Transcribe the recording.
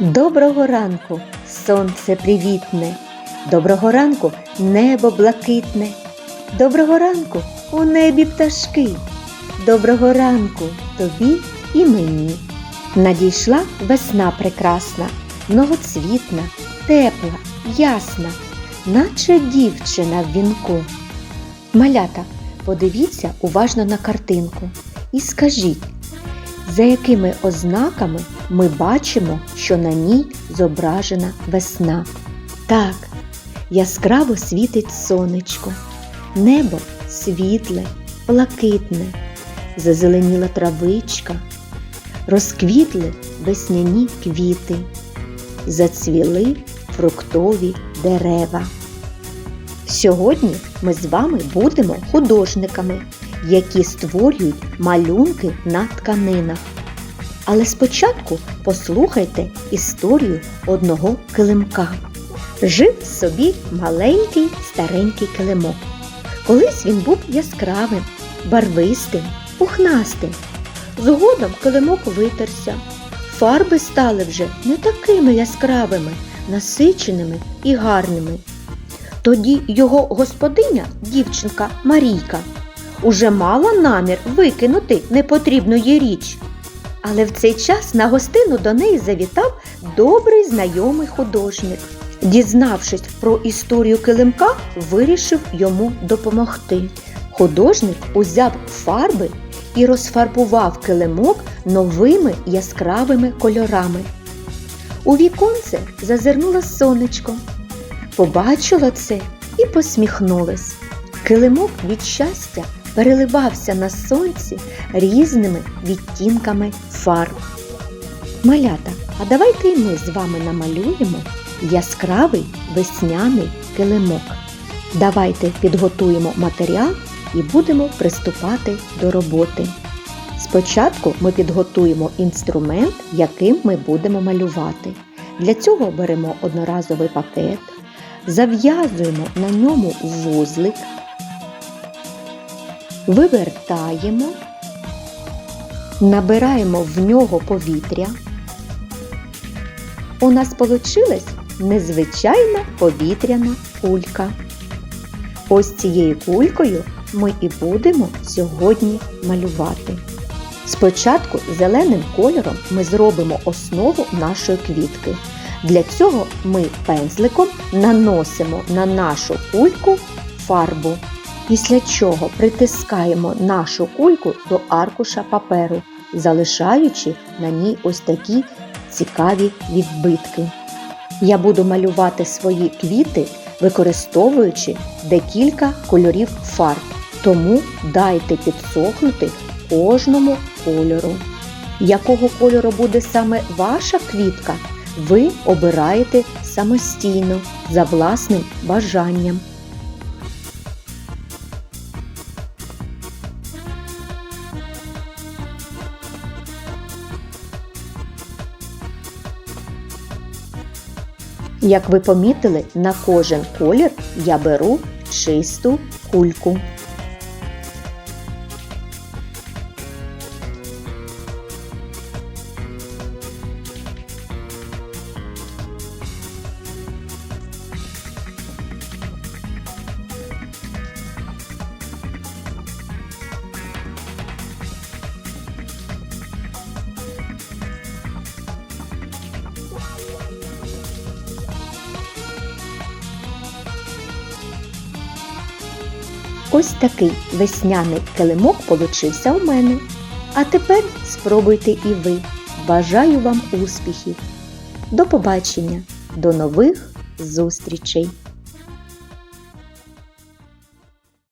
Доброго ранку, сонце привітне, доброго ранку небо блакитне, доброго ранку у небі пташки, доброго ранку тобі і мені. Надійшла весна прекрасна, многоцвітна, тепла, ясна, наче дівчина в вінку. Малята, подивіться уважно на картинку і скажіть, за якими ознаками ми бачимо, що на ній зображена весна. Так, яскраво світить сонечко, небо світле, блакитне, зазеленіла травичка, розквітли весняні квіти, зацвіли фруктові дерева. Сьогодні ми з вами будемо художниками, які створюють малюнки на тканинах. Але спочатку послухайте історію одного килимка. Жив собі маленький старенький килимок. Колись він був яскравим, барвистим, пухнастим. Згодом килимок витерся. Фарби стали вже не такими яскравими, насиченими і гарними. Тоді його господиня, дівчинка Марійка, уже мала намір викинути непотрібну їй річ. Але в цей час на гостину до неї завітав добрий знайомий художник. Дізнавшись про історію килимка, вирішив йому допомогти. Художник узяв фарби і розфарбував килимок новими яскравими кольорами. У віконце зазирнуло сонечко, побачила це і посміхнулась. Килимок від щастя переливався на сонці різними відтінками фарб. Малята, а давайте й ми з вами намалюємо яскравий весняний килимок. Давайте підготуємо матеріал і будемо приступати до роботи. Спочатку ми підготуємо інструмент, яким ми будемо малювати. Для цього беремо одноразовий пакет, зав'язуємо на ньому вузлик, вивертаємо, набираємо в нього повітря. У нас вийшла незвичайна повітряна кулька. Ось цією кулькою ми і будемо сьогодні малювати. Спочатку зеленим кольором ми зробимо основу нашої квітки. Для цього ми пензликом наносимо на нашу кульку фарбу. Після чого притискаємо нашу кульку до аркуша паперу, залишаючи на ній ось такі цікаві відбитки. Я буду малювати свої квіти, використовуючи декілька кольорів фарб, тому дайте підсохнути кожному кольору. Якого кольору буде саме ваша квітка, ви обираєте самостійно за власним бажанням. Як ви помітили, на кожен колір я беру чисту кульку. Ось такий весняний килимок получився у мене. А тепер спробуйте і ви. Бажаю вам успіхів! До побачення, до нових зустрічей!